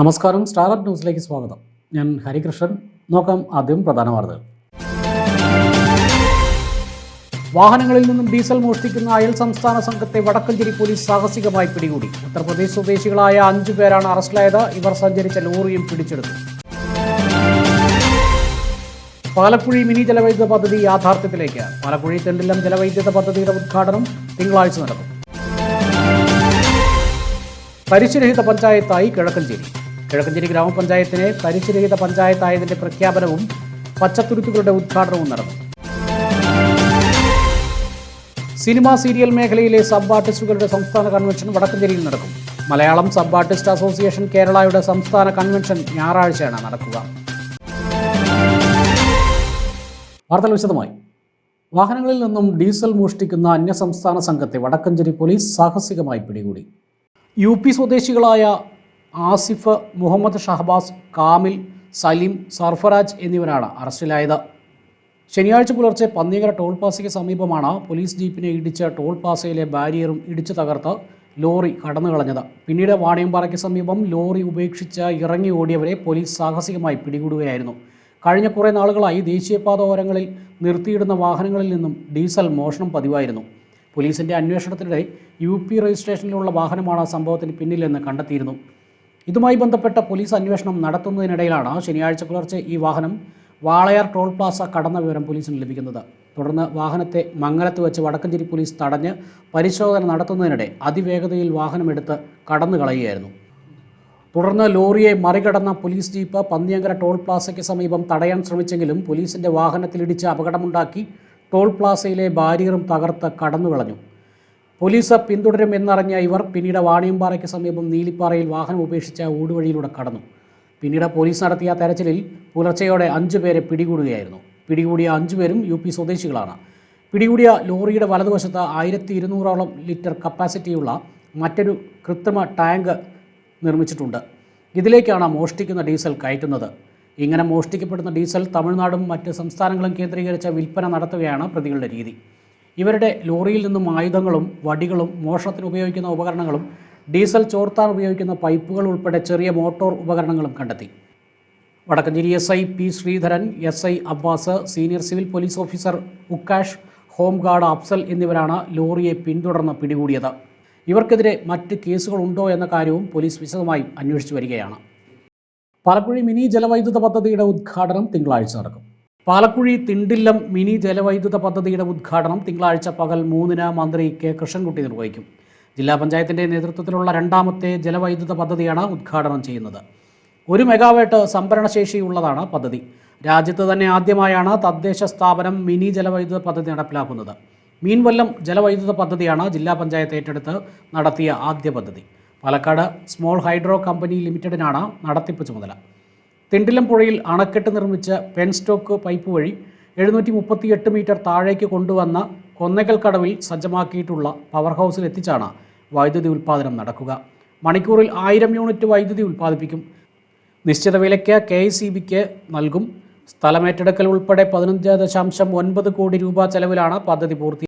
നമസ്കാരം സ്റ്റാർ ന്യൂസിലേക്ക് സ്വാഗതം. ഞാൻ ഹരികൃഷ്ണൻ. നോക്കാം ആദ്യം പ്രധാന വാർത്തകൾ. വാഹനങ്ങളിൽ നിന്നും ഡീസൽ മോഷ്ടിക്കുന്ന അയൽ സംസ്ഥാന സംഘത്തെ വടക്കഞ്ചേരി പോലീസ് സാഹസികമായി പിടികൂടി. ഉത്തർപ്രദേശ് സ്വദേശികളായ അഞ്ചു പേരാണ് അറസ്റ്റിലായത്. ഇവർ സഞ്ചരിച്ച ലോറിയും പിടിച്ചെടുത്തു. പാലക്കുഴി മിനി ജലവൈദ്യുത പദ്ധതി യാഥാർത്ഥ്യത്തിലേക്ക്. പാലക്കുഴി തെണ്ടില്ലം ജലവൈദ്യുത പദ്ധതിയുടെ ഉദ്ഘാടനം തിങ്കളാഴ്ച നടക്കും. തരിശുരഹിത പഞ്ചായത്തായി കിഴക്കഞ്ചേരി. കിഴക്കഞ്ചേരി ഗ്രാമപഞ്ചായത്തിനെ തരിശുരഹിത പഞ്ചായത്തായതിന്റെ പ്രഖ്യാപനവും പച്ചത്തുരുത്തുകളുടെ ഉദ്ഘാടനവും നടന്നു. സിനിമ സീരിയൽ മേഖലയിലെ സബ് ആർട്ടിസ്റ്റുകളുടെ സംസ്ഥാന കൺവെൻഷൻ വടക്കഞ്ചേരിയിൽ നടക്കും. മലയാളം സബ് ആർട്ടിസ്റ്റ് അസോസിയേഷൻ കേരളയുടെ സംസ്ഥാന കൺവെൻഷൻ ഞായറാഴ്ചയാണ് നടക്കുക. വാർത്തകൾ വിശദമായി. വാഹനങ്ങളിൽ നിന്നും ഡീസൽ മോഷ്ടിക്കുന്ന അന്യസംസ്ഥാന സംഘത്തെ വടക്കഞ്ചേരി പോലീസ് സാഹസികമായി പിടികൂടി. യു പി സ്വദേശികളായ ആസിഫ് മുഹമ്മദ് ഷഹബാസ് കാമിൽ സലീം സർഫറാജ് എന്നിവരാണ് അറസ്റ്റിലായത്. ശനിയാഴ്ച പുലർച്ചെ പന്നിയങ്കര ടോൾ പാസയ്ക്ക് സമീപമാണ് പോലീസ് ജീപ്പിനെ ഇടിച്ച ടോൾ പാസയിലെ ബാരിയറും ഇടിച്ചു തകർത്ത് ലോറി കടന്നു കളഞ്ഞത് പിന്നീട് വാണിയമ്പാറയ്ക്ക് സമീപം ലോറി ഉപേക്ഷിച്ച് ഇറങ്ങി ഓടിയവരെ പോലീസ് സാഹസികമായി പിടികൂടുകയായിരുന്നു. കഴിഞ്ഞ കുറേ നാളുകളായി ദേശീയപാത ഓരങ്ങളിൽ നിർത്തിയിടുന്ന വാഹനങ്ങളിൽ നിന്നും ഡീസൽ മോഷണം പതിവായിരുന്നു. പോലീസിന്റെ അന്വേഷണത്തിനിടെ യു പി രജിസ്ട്രേഷനിലുള്ള വാഹനമാണ് സംഭവത്തിന് പിന്നിലെന്ന് കണ്ടെത്തിയിരുന്നു. ഇതുമായി ബന്ധപ്പെട്ട പോലീസ് അന്വേഷണം നടത്തുന്നതിനിടയിലാണ് ശനിയാഴ്ച പുലർച്ചെ ഈ വാഹനം വാളയാർ ടോൾ പ്ലാസ കടന്ന വിവരം പോലീസിന് ലഭിക്കുന്നത്. തുടർന്ന് വാഹനത്തെ മംഗലത്ത് വെച്ച് വടക്കഞ്ചേരി പോലീസ് തടഞ്ഞ് പരിശോധന നടത്തുന്നതിനിടെ അതിവേഗതയിൽ വാഹനമെടുത്ത് കടന്നു കളയുകയായിരുന്നു തുടർന്ന് ലോറിയെ മറികടന്ന പോലീസ് ജീപ്പ് പന്നിയങ്കര ടോൾ പ്ലാസയ്ക്ക് സമീപം തടയാൻ ശ്രമിച്ചെങ്കിലും പോലീസിന്റെ വാഹനത്തിലിടിച്ച് അപകടമുണ്ടാക്കി ടോൾ പ്ലാസയിലെ ബാരിയറും തകർത്ത് കടന്നുകളഞ്ഞു. പോലീസ് പിന്തുടരുമെന്നറിഞ്ഞ ഇവർ പിന്നീട് വാണിയമ്പാറയ്ക്ക് സമീപം നീലിപ്പാറയിൽ വാഹനം ഉപേക്ഷിച്ച ഊടുവഴിയിലൂടെ കടന്നു. പിന്നീട് പോലീസ് നടത്തിയ തെരച്ചിലിൽ പുലർച്ചയോടെ അഞ്ചു പേരെ പിടികൂടുകയായിരുന്നു. പിടികൂടിയ അഞ്ചുപേരും യു പി സ്വദേശികളാണ്. പിടികൂടിയ ലോറിയുടെ വലതുവശത്ത് ആയിരത്തി ഇരുന്നൂറോളം ലിറ്റർ കപ്പാസിറ്റിയുള്ള മറ്റൊരു കൃത്രിമ ടാങ്ക് നിർമ്മിച്ചിട്ടുണ്ട്. ഇതിലേക്കാണ് മോഷ്ടിക്കുന്ന ഡീസൽ കയറ്റുന്നത്. ഇങ്ങനെ മോഷ്ടിക്കപ്പെടുന്ന ഡീസൽ തമിഴ്നാടും മറ്റ് സംസ്ഥാനങ്ങളും കേന്ദ്രീകരിച്ച വിൽപ്പന നടത്തുകയാണ് പ്രതികളുടെ രീതി. ഇവരുടെ ലോറിയിൽ നിന്നും ആയുധങ്ങളും വടികളും മോഷണത്തിന് ഉപയോഗിക്കുന്ന ഉപകരണങ്ങളും ഡീസൽ ചോർത്താൻ ഉപയോഗിക്കുന്ന പൈപ്പുകൾ ഉൾപ്പെടെ ചെറിയ മോട്ടോർ ഉപകരണങ്ങളും കണ്ടെത്തി. Vadakkanchery S I P Sreedharan S I Abbas senior civil police officer Ukkash home guard Afsal എന്നിവരാണ് ലോറിയെ പിന്തുടർന്ന് പിടികൂടിയത്. ഇവർക്കെതിരെ മറ്റ് കേസുകളുണ്ടോ എന്ന കാര്യവും പോലീസ് വിശദമായി അന്വേഷിച്ചു വരികയാണ്. പലപ്പോഴും മിനി ജലവൈദ്യുത പദ്ധതിയുടെ ഉദ്ഘാടനം തിങ്കളാഴ്ച നടക്കും. പാലക്കുഴി തിണ്ടില്ലം മിനി ജലവൈദ്യുത പദ്ധതിയുടെ ഉദ്ഘാടനം തിങ്കളാഴ്ച പകൽ മൂന്നിന് മന്ത്രി കെ കൃഷ്ണൻകുട്ടി നിർവഹിക്കും. ജില്ലാ പഞ്ചായത്തിന്റെ നേതൃത്വത്തിലുള്ള രണ്ടാമത്തെ ജലവൈദ്യുത പദ്ധതിയാണ് ഉദ്ഘാടനം ചെയ്യുന്നത്. ഒരു മെഗാവാട്ട് സംഭരണശേഷിയുള്ളതാണ് പദ്ധതി. രാജ്യത്ത് തന്നെ ആദ്യമായാണ് തദ്ദേശ സ്ഥാപനം മിനി ജലവൈദ്യുത പദ്ധതി നടപ്പിലാക്കുന്നത്. മീൻവല്ലം ജലവൈദ്യുത പദ്ധതിയാണ് ജില്ലാ പഞ്ചായത്ത് ഏറ്റെടുത്ത് നടത്തിയ ആദ്യ പദ്ധതി. പാലക്കാട് സ്മോൾ ഹൈഡ്രോ കമ്പനി ലിമിറ്റഡിനാണ് നടത്തിപ്പ് ചുമതല. തിണ്ടിലം പുഴയിൽ അണക്കെട്ട് നിർമ്മിച്ച് പെൻസ്റ്റോക്ക് പൈപ്പ് വഴി എഴുന്നൂറ്റി മുപ്പത്തിയെട്ട് മീറ്റർ താഴേക്ക് കൊണ്ടുവന്ന കൊന്നകൽ കടവിൽ സജ്ജമാക്കിയിട്ടുള്ള പവർ ഹൗസിൽ എത്തിച്ചാണ് വൈദ്യുതി ഉൽപ്പാദനം നടക്കുക. മണിക്കൂറിൽ ആയിരം യൂണിറ്റ് വൈദ്യുതി ഉൽപ്പാദിപ്പിക്കും. നിശ്ചിത വിലയ്ക്ക് കെ ബിക്ക് നൽകും. സ്ഥലമേറ്റെടുക്കൽ ഉൾപ്പെടെ പതിനഞ്ച് ദശാംശം ഒൻപത് കോടി രൂപ ചെലവിലാണ് പദ്ധതി പൂർത്തി